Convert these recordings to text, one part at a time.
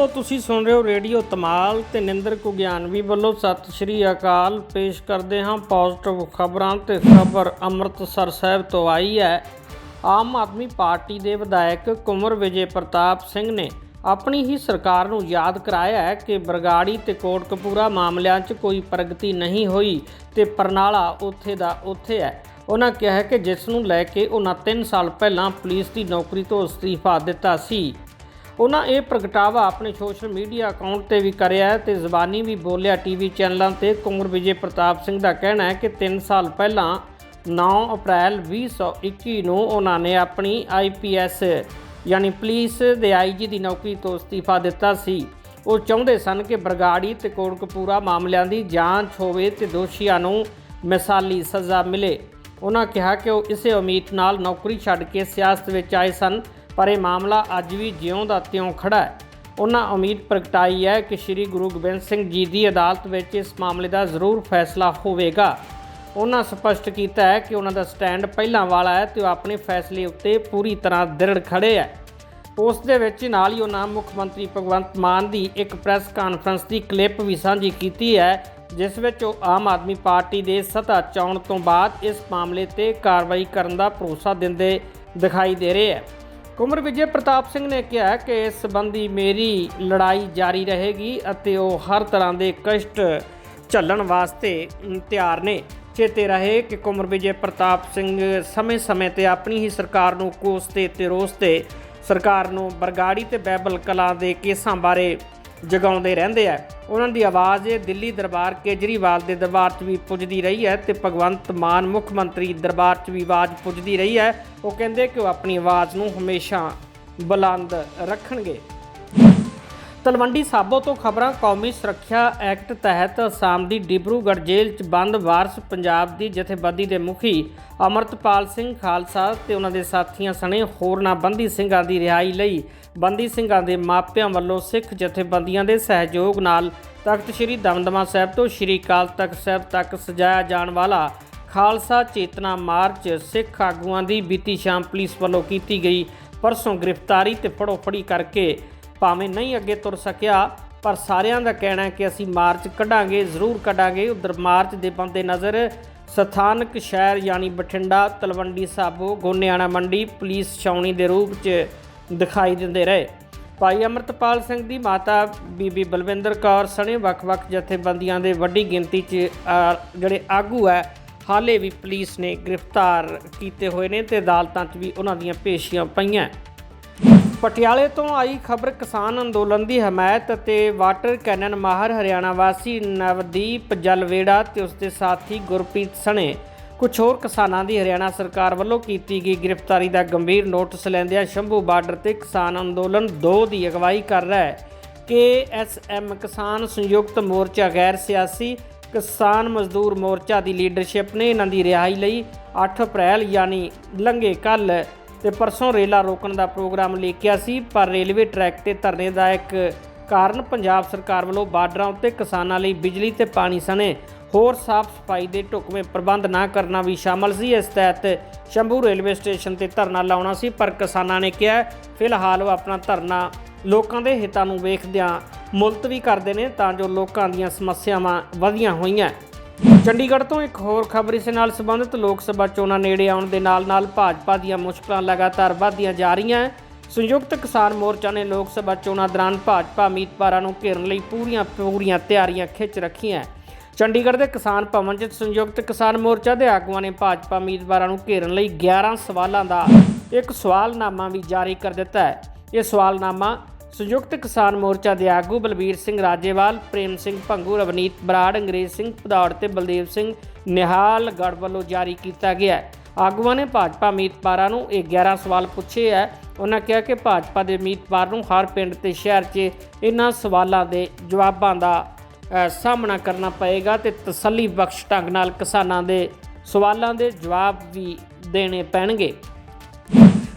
ਦੋਸਤੋ, ਤੁਸੀਂ ਸੁਣ ਰਹੇ ਹੋ ਰੇਡੀਓ ਤਮਾਲ ਤੇ ਨਿੰਦਰ ਕੁਗਿਆਨਵੀ ਵੱਲੋਂ ਸਤਿ ਸ਼੍ਰੀ ਅਕਾਲ। ਪੇਸ਼ ਕਰਦੇ ਹਾਂ ਪੋਜ਼ਿਟਿਵ ਖਬਰਾਂ ਤੇ ਖਬਰ ਅੰਮ੍ਰਿਤਸਰ ਸਾਹਿਬ ਤੋਂ ਆਈ ਹੈ। ਆਮ ਆਦਮੀ ਪਾਰਟੀ ਦੇ ਵਿਧਾਇਕ ਕੁਮਰ ਵਿਜੇ ਪ੍ਰਤਾਪ ਸਿੰਘ ਨੇ ਆਪਣੀ ਹੀ ਸਰਕਾਰ ਨੂੰ ਯਾਦ ਕਰਾਇਆ ਹੈ ਕਿ ਬਰਗਾੜੀ ਤੇ ਕੋਟਕਪੂਰਾ ਮਾਮਲਿਆਂ 'ਚ ਕੋਈ ਪ੍ਰਗਤੀ ਨਹੀਂ ਹੋਈ ਤੇ ਪਰਨਾਲਾ ਉੱਥੇ ਦਾ ਉੱਥੇ ਹੈ। ਉਹਨਾਂ ਕਿਹਾ ਕਿ ਜਿਸ ਨੂੰ ਲੈ ਕੇ ਉਹਨਾਂ 3 ਸਾਲ ਪਹਿਲਾਂ ਪੁਲਿਸ ਦੀ ਨੌਕਰੀ ਤੋਂ ਅਸਤੀਫਾ ਦਿੱਤਾ ਸੀ। ਉਹਨਾਂ ਇਹ ਪ੍ਰਗਟਾਵਾ ਆਪਣੇ ਸੋਸ਼ਲ ਮੀਡੀਆ ਅਕਾਊਂਟ ਤੇ ਵੀ ਕਰਿਆ ਹੈ ਤੇ ਜ਼ਬਾਨੀ ਵੀ ਬੋਲਿਆ ਟੀਵੀ ਚੈਨਲਾਂ ਤੇ। ਕੁੰਵਰ ਵਿਜੇ ਪ੍ਰਤਾਪ ਸਿੰਘ ਦਾ ਕਹਿਣਾ ਹੈ ਕਿ 3 ਸਾਲ ਪਹਿਲਾਂ 9 ਅਪ੍ਰੈਲ 2021 ਨੂੰ ਉਹਨਾਂ ਨੇ ਆਪਣੀ ਆਈਪੀਐਸ ਯਾਨੀ ਪੁਲਿਸ ਦੇ ਆਈਜੀ ਦੀ ਨੌਕਰੀ ਤੋਂ ਅਸਤੀਫਾ ਦਿੱਤਾ ਸੀ। ਉਹ ਚਾਹੁੰਦੇ ਸਨ ਕਿ ਬਰਗਾੜੀ ਤੇ ਕੋਟਕਪੂਰਾ ਮਾਮਲਿਆਂ ਦੀ ਜਾਂਚ ਹੋਵੇ ਤੇ ਦੋਸ਼ੀਆਂ ਨੂੰ ਮਿਸਾਲੀ ਸਜ਼ਾ ਮਿਲੇ। ਉਹਨਾਂ ਕਿਹਾ ਕਿ ਉਹ ਇਸੇ ਉਮੀਦ ਨਾਲ ਨੌਕਰੀ ਛੱਡ ਕੇ ਸਿਆਸਤ ਵਿੱਚ ਆਏ ਸਨ ਪਰ ਇਹ ਮਾਮਲਾ ਅੱਜ ਵੀ ਜਿਉਂ ਦਾ ਤਿਉਂ ਖੜਾ ਹੈ। ਉਹਨਾਂ ਉਮੀਦ ਪ੍ਰਗਟਾਈ ਹੈ ਕਿ ਸ੍ਰੀ ਗੁਰੂ ਗੋਬਿੰਦ ਸਿੰਘ ਜੀ ਦੀ ਅਦਾਲਤ ਵਿੱਚ ਇਸ ਮਾਮਲੇ ਦਾ ਜ਼ਰੂਰ ਫੈਸਲਾ ਹੋਵੇਗਾ। ਉਹਨਾਂ ਸਪਸ਼ਟ ਕੀਤਾ ਹੈ ਕਿ ਉਹਨਾਂ ਦਾ ਸਟੈਂਡ ਪਹਿਲਾਂ ਵਾਲਾ ਹੈ ਤੇ ਉਹ ਆਪਣੇ ਫੈਸਲੇ ਉੱਤੇ ਪੂਰੀ ਤਰ੍ਹਾਂ ਦ੍ਰਿੜ ਖੜੇ ਹੈ। ਉਸ ਦੇ ਵਿੱਚ ਨਾਲ ਹੀ ਉਹਨਾਂ ਮੁੱਖ ਮੰਤਰੀ ਭਗਵੰਤ ਮਾਨ ਦੀ ਇੱਕ ਪ੍ਰੈਸ ਕਾਨਫਰੰਸ ਦੀ ਕਲਿੱਪ ਵੀ ਸਾਂਝੀ ਕੀਤੀ ਹੈ, ਜਿਸ ਵਿੱਚ ਉਹ ਆਮ ਆਦਮੀ ਪਾਰਟੀ ਦੇ ਸੱਤਾ ਚਾਉਣ ਤੋਂ ਬਾਅਦ ਇਸ ਮਾਮਲੇ ਤੇ ਕਾਰਵਾਈ ਕਰਨ ਦਾ ਭਰੋਸਾ ਦਿੰਦੇ ਦਿਖਾਈ ਦੇ ਰਹੇ ਹੈ। ਕੁਮਰ ਵਿਜੇ ਪ੍ਰਤਾਪ ਸਿੰਘ ਨੇ ਕਿਹਾ ਕਿ ਇਸ ਸੰਬੰਧੀ ਮੇਰੀ ਲੜਾਈ ਜਾਰੀ ਰਹੇਗੀ ਅਤੇ ਉਹ ਹਰ ਤਰ੍ਹਾਂ ਦੇ ਕਸ਼ਟ ਝੱਲਣ ਵਾਸਤੇ ਤਿਆਰ ਨੇ। ਚੇਤੇ ਰਹੇ ਕਿ ਕੁਮਰ ਵਿਜੇ ਪ੍ਰਤਾਪ ਸਿੰਘ ਸਮੇਂ-ਸਮੇਂ ਤੇ ਆਪਣੀ ਹੀ ਸਰਕਾਰ ਨੂੰ ਕੋਸਤੇ ਤੇ ਰੋਸਤੇ, ਸਰਕਾਰ ਨੂੰ ਬਰਗਾੜੀ ਤੇ ਬੈਬਲ ਕਲਾ ਦੇ ਕੇਸਾਂ ਬਾਰੇ ਜਗਾਉਂਦੇ ਰਹਿੰਦੇ ਆ। ਉਹਨਾਂ ਦੀ ਆਵਾਜ਼ ਦਿੱਲੀ ਦਰਬਾਰ ਕੇਜਰੀਵਾਲ ਦੇ ਦਰਬਾਰ 'ਚ ਵੀ ਪੁੱਜਦੀ ਰਹੀ ਹੈ ਤੇ ਭਗਵੰਤ ਮਾਨ ਮੁੱਖ ਮੰਤਰੀ ਦਰਬਾਰ 'ਚ ਵੀ ਆਵਾਜ਼ ਪੁੱਜਦੀ ਰਹੀ ਹੈ। ਉਹ ਕਹਿੰਦੇ ਕਿ ਉਹ ਆਪਣੀ ਆਵਾਜ਼ ਨੂੰ ਹਮੇਸ਼ਾ ਬੁਲੰਦ ਰੱਖਣਗੇ। ਤਲਵੰਡੀ ਸਾਬੋ ਤੋਂ ਖਬਰਾਂ, ਕੌਮੀ ਸੁਰੱਖਿਆ ਐਕਟ ਤਹਿਤ ਅਸਾਮ ਦੀ ਡਿਬਰੂਗੜ੍ਹ ਜੇਲ੍ਹ 'ਚ ਬੰਦ ਵਾਰਸ ਪੰਜਾਬ ਦੀ ਜਥੇਬੰਦੀ ਦੇ ਮੁਖੀ ਅਮਰਤਪਾਲ ਸਿੰਘ ਖਾਲਸਾ ਤੇ ਉਹਨਾਂ ਦੇ ਸਾਥੀਆਂ ਸਣੇ ਹੋਰਨਾਂ ਬੰਦੀ ਸਿੰਘਾਂ ਦੀ ਰਿਹਾਈ ਲਈ ਬੰਦੀ ਸਿੰਘਾਂ ਦੇ ਮਾਪਿਆਂ ਵੱਲੋਂ ਸਿੱਖ ਜਥੇਬੰਦੀਆਂ ਦੇ ਸਹਿਯੋਗ ਨਾਲ ਤਖਤ ਸ੍ਰੀ ਦਮਦਮਾ ਸਾਹਿਬ ਤੋਂ ਸ੍ਰੀ ਅਕਾਲ ਤਖਤ ਸਾਹਿਬ ਤੱਕ ਸਜਾਇਆ ਜਾਣ ਵਾਲਾ ਖਾਲਸਾ ਚੇਤਨਾ ਮਾਰਚ ਸਿੱਖ ਆਗੂਆਂ ਦੀ ਬੀਤੀ ਸ਼ਾਮ ਪੁਲਿਸ ਵੱਲੋਂ ਕੀਤੀ ਗਈ ਪਰਸੋਂ ਗ੍ਰਿਫਤਾਰੀ ਤੇ ਫੜੋਫੜੀ ਕਰਕੇ ਭਾਵੇਂ ਨਹੀਂ ਅੱਗੇ ਤੁਰ ਸਕਿਆ, ਪਰ ਸਾਰਿਆਂ ਦਾ ਕਹਿਣਾ ਹੈ ਕਿ ਅਸੀਂ ਮਾਰਚ ਕੱਢਾਂਗੇ, ਜ਼ਰੂਰ ਕੱਢਾਂਗੇ। ਉਧਰ ਮਾਰਚ ਦੇ ਬੰਦੇ ਨਜ਼ਰ ਸਥਾਨਕ ਸ਼ਹਿਰ ਯਾਨੀ ਬਠਿੰਡਾ, ਤਲਵੰਡੀ ਸਾਬੋ, ਗੋਨਿਆਣਾ ਮੰਡੀ ਪੁਲਿਸ ਛਾਉਣੀ ਦੇ ਰੂਪ 'ਚ ਦਿਖਾਈ ਦਿੰਦੇ ਰਹੇ। ਭਾਈ ਅਮਰਤਪਾਲ ਸਿੰਘ ਦੀ ਮਾਤਾ ਬੀਬੀ ਬਲਵਿੰਦਰ ਕੌਰ ਸਣੇ ਵੱਖ-ਵੱਖ ਜਥੇਬੰਦੀਆਂ ਦੇ ਵੱਡੀ ਗਿਣਤੀ 'ਚ ਜਿਹੜੇ ਆਗੂ ਹੈ, ਹਾਲੇ ਵੀ ਪੁਲਿਸ ਨੇ ਗ੍ਰਿਫਤਾਰ ਕੀਤੇ ਹੋਏ ਨੇ ਤੇ ਅਦਾਲਤਾਂ 'ਚ ਵੀ ਉਹਨਾਂ ਦੀਆਂ ਪੇਸ਼ੀਆਂ ਪਈਆਂ। ਪਟਿਆਲੇ ਤੋਂ ਆਈ ਖਬਰ ਕਿਸਾਨ ਅੰਦੋਲਨ ਦੀ ਹਮਾਇਤ ਅਤੇ ਵਾਟਰ ਕੈਨਨ ਮਾਹਰ ਹਰਿਆਣਾ ਵਾਸੀ ਨਵਦੀਪ ਜਲਵੇੜਾ ਤੇ ਉਸ ਦੇ ਸਾਥੀ ਗੁਰਪ੍ਰੀਤ ਸਣੇ ਕੁਝ ਹੋਰ ਕਿਸਾਨਾਂ ਦੀ ਹਰਿਆਣਾ ਸਰਕਾਰ ਵੱਲੋਂ ਕੀਤੀ ਗਈ ਗ੍ਰਿਫਤਾਰੀ ਦਾ ਗੰਭੀਰ ਨੋਟਿਸ ਲੈਂਦਿਆਂ ਸ਼ੰਭੂ ਬਾਰਡਰ ਤੇ ਕਿਸਾਨ ਅੰਦੋਲਨ 2 ਦੀ ਅਗਵਾਈ ਕਰ ਰਿਹਾ ਹੈ। ਕੇਐਸਐਮ ਕਿਸਾਨ ਸੰਯੁਕਤ ਮੋਰਚਾ ਗੈਰ ਸਿਆਸੀ ਕਿਸਾਨ ਮਜ਼ਦੂਰ ਮੋਰਚਾ ਦੀ ਲੀਡਰਸ਼ਿਪ ਨੇ ਇਹਨਾਂ ਦੀ ਰਿਹਾਈ ਲਈ 8 ਅਪ੍ਰੈਲ ਯਾਨੀ ਲੰਘੇ ਕੱਲ ਤੇ ਪਰਸੋਂ ਰੇਲਾ ਰੋਕਣ ਦਾ ਪ੍ਰੋਗਰਾਮ ਲਿਖਿਆ ਸੀ, ਪਰ ਰੇਲਵੇ ਟਰੈਕ ਤੇ ਧਰਨੇ ਦਾ ਇੱਕ ਕਾਰਨ ਪੰਜਾਬ ਸਰਕਾਰ ਵੱਲੋਂ ਬਾਰਡਰਾਂ ਉੱਤੇ ਕਿਸਾਨਾਂ ਲਈ ਬਿਜਲੀ ਤੇ ਪਾਣੀ ਸਣੇ ਹੋਰ ਸਾਫ਼ ਸਫ਼ਾਈ ਦੇ ਢੁਕਵੇਂ ਪ੍ਰਬੰਧ ਨਾ ਕਰਨਾ ਵੀ ਸ਼ਾਮਲ ਸੀ। ਇਸ ਤਹਿਤ ਸ਼ੰਭੂ ਰੇਲਵੇ ਸਟੇਸ਼ਨ ਤੇ ਧਰਨਾ ਲਾਉਣਾ ਸੀ, ਪਰ ਕਿਸਾਨਾਂ ਨੇ ਕਿਹਾ, ਫਿਲਹਾਲ ਉਹ ਆਪਣਾ ਧਰਨਾ ਲੋਕਾਂ ਦੇ ਹਿੱਤਾਂ ਨੂੰ ਵੇਖਦਿਆਂ ਮੁਲਤਵੀ ਕਰਦੇ ਨੇ, ਤਾਂ ਜੋ ਲੋਕਾਂ ਦੀਆਂ ਸਮੱਸਿਆਵਾਂ ਵਧੀਆਂ ਹੋਈਆਂ। ਚੰਡੀਗੜ੍ਹ ਤੋਂ ਇੱਕ ਹੋਰ ਖਬਰ ਇਸ ਨਾਲ ਸੰਬੰਧਿਤ, ਲੋਕ ਸਭਾ ਚੋਣਾਂ ਨੇੜੇ ਆਉਣ ਦੇ ਨਾਲ-ਨਾਲ ਭਾਜਪਾ ਦੀਆਂ ਮੁਸ਼ਕਲਾਂ ਲਗਾਤਾਰ ਵਧਦੀਆਂ ਜਾ ਰਹੀਆਂ। ਸੰਯੁਕਤ ਕਿਸਾਨ ਮੋਰਚਾ ਨੇ ਲੋਕ ਸਭਾ ਚੋਣਾਂ ਦੌਰਾਨ ਭਾਜਪਾ ਉਮੀਦਵਾਰਾਂ ਨੂੰ ਘੇਰਨ ਲਈ ਪੂਰੀਆਂ ਪੂਰੀਆਂ ਤਿਆਰੀਆਂ ਖਿੱਚ ਰੱਖੀਆਂ। ਚੰਡੀਗੜ੍ਹ ਦੇ ਕਿਸਾਨ ਭਵਨ 'ਚ ਸੰਯੁਕਤ ਕਿਸਾਨ ਮੋਰਚਾ ਦੇ ਆਗੂਆਂ ਨੇ ਭਾਜਪਾ ਉਮੀਦਵਾਰਾਂ ਨੂੰ ਘੇਰਨ ਲਈ 11 ਸਵਾਲਾਂ ਦਾ ਇੱਕ ਸਵਾਲਨਾਮਾ ਵੀ ਜਾਰੀ ਕਰ ਦਿੱਤਾ ਹੈ। ਇਹ ਸਵਾਲਨਾਮਾ ਸੰਯੁਕਤ ਕਿਸਾਨ ਮੋਰਚਾ ਦੇ ਆਗੂ ਬਲਬੀਰ ਸਿੰਘ ਰਾਜੇਵਾਲ, ਪ੍ਰੇਮ ਸਿੰਘ ਭੰਗੂ, ਰਵਨੀਤ ਬਰਾੜ, ਅੰਗਰੇਜ਼ ਸਿੰਘ ਭਦੌੜ ਤੇ ਬਲਦੇਵ ਸਿੰਘ ਨਿਹਾਲ ਗੜ ਵੱਲੋਂ ਜਾਰੀ ਕੀਤਾ ਗਿਆ ਹੈ। ਆਗੂਆਂ ਨੇ ਭਾਜਪਾ ਉਮੀਦਵਾਰਾਂ ਨੂੰ ਇਹ 11 ਸਵਾਲ ਪੁੱਛੇ ਹੈ। ਉਹਨਾਂ ਕਿਹਾ ਕਿ ਭਾਜਪਾ ਦੇ ਉਮੀਦਵਾਰ ਨੂੰ ਹਰ ਪਿੰਡ ਤੇ ਸ਼ਹਿਰ 'ਚ ਇਹਨਾਂ ਸਵਾਲਾਂ ਦੇ ਜਵਾਬਾਂ ਦਾ ਸਾਹਮਣਾ ਕਰਨਾ ਪਏਗਾ ਤੇ ਤਸੱਲੀ ਬਖਸ਼ ਢੰਗ ਨਾਲ ਕਿਸਾਨਾਂ ਦੇ ਸਵਾਲਾਂ ਦੇ ਜਵਾਬ ਵੀ ਦੇਣੇ ਪੈਣਗੇ।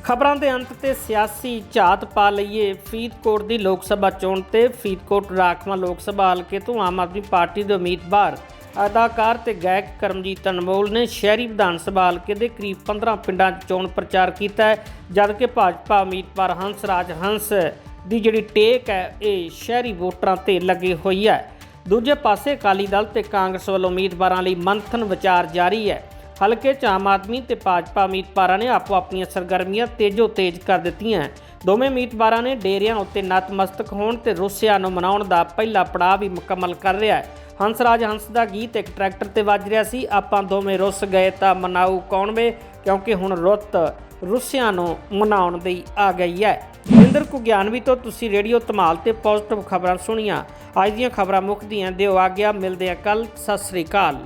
ਖਬਰਾਂ ਦੇ ਅੰਤ ਤੇ ਸਿਆਸੀ ਝਾਤ ਪਾ ਲਈਏ। ਫਰੀਦਕੋਟ ਦੀ ਲੋਕ ਸਭਾ ਚੋਣ ਤੇ ਫਰੀਦਕੋਟ ਰਾਖਵਾਂ ਲੋਕ ਸਭਾ ਹਲਕੇ ਤੋਂ ਆਮ ਆਦਮੀ ਪਾਰਟੀ ਦੇ ਉਮੀਦਵਾਰ, ਅਦਾਕਾਰ ਤੇ ਗਾਇਕ ਕਰਮਜੀਤ ਅਨਮੋਲ ਨੇ ਸ਼ਹਿਰੀ ਵਿਧਾਨ ਸਭਾ ਹਲਕੇ ਦੇ ਕਰੀਬ 15 ਪਿੰਡਾਂ 'ਚ ਚੋਣ ਪ੍ਰਚਾਰ ਕੀਤਾ ਹੈ ਜਦਕਿ ਭਾਜਪਾ ਉਮੀਦਵਾਰ ਹੰਸ ਰਾਜ ਹੰਸ ਦੀ ਜਿਹੜੀ ਟੇਕ ਹੈ, ਇਹ ਸ਼ਹਿਰੀ ਵੋਟਰਾਂ ਤੇ ਲੱਗੀ ਹੋਈ ਹੈ। ਦੂਜੇ ਪਾਸੇ ਅਕਾਲੀ ਦਲ ਤੇ ਕਾਂਗਰਸ ਵੱਲੋਂ ਉਮੀਦਵਾਰਾਂ ਲਈ ਮੰਥਨ ਵਿਚਾਰ ਜਾਰੀ ਹੈ। ਹਲਕੇ 'ਚ ਆਮ ਆਦਮੀ ਤੇ ਭਾਜਪਾ ਉਮੀਦਵਾਰਾਂ ਨੇ ਆਪੋ ਆਪਣੀਆਂ ਸਰਗਰਮੀਆਂ ਤੇਜ਼ੋ ਤੇਜ਼ ਕਰ ਦਿੱਤੀਆਂ ਦੋਵੇਂ ਉਮੀਦਵਾਰਾਂ ਨੇ ਡੇਰਿਆਂ ਉੱਤੇ ਨਤਮਸਤਕ ਹੋਣ ਤੇ ਰੁੱਸਿਆਂ ਨੂੰ ਮਨਾਉਣ ਦਾ ਪਹਿਲਾ ਪੜਾਅ ਵੀ ਮੁਕੰਮਲ ਕਰ ਰਿਹਾ ਹੈ। ਹੰਸਰਾਜ ਹੰਸ ਦਾ ਗੀਤ ਇੱਕ ਟਰੈਕਟਰ ਤੇ ਵੱਜ ਰਿਹਾ ਸੀ, ਆਪਾਂ ਦੋਵੇਂ ਰੁੱਸ ਗਏ ਤਾਂ ਮਨਾਊ ਕੌਣ ਵੇ? ਕਿਉਂਕਿ ਹੁਣ ਰੁੱਤ ਰੁੱਸਿਆਂ ਨੂੰ ਮਨਾਉਣ ਦੀ ਆ ਗਈ ਹੈ। ਇੰਦਰ ਕੁਗਿਆਨਵੀ ਤੋਂ ਤੁਸੀਂ ਰੇਡੀਓ ਧਮਾਲ ਤੇ ਪੋਜ਼ਿਟਿਵ ਖਬਰਾਂ ਸੁਣੀਆਂ। ਅੱਜ ਦੀਆਂ ਖਬਰਾਂ ਮੁੱਕਦੀਆਂ ਦਿਓ ਆ ਗਿਆ। ਮਿਲਦੇ ਆ ਕੱਲ ਸਤਿ ਸ੍ਰੀ ਅਕਾਲ।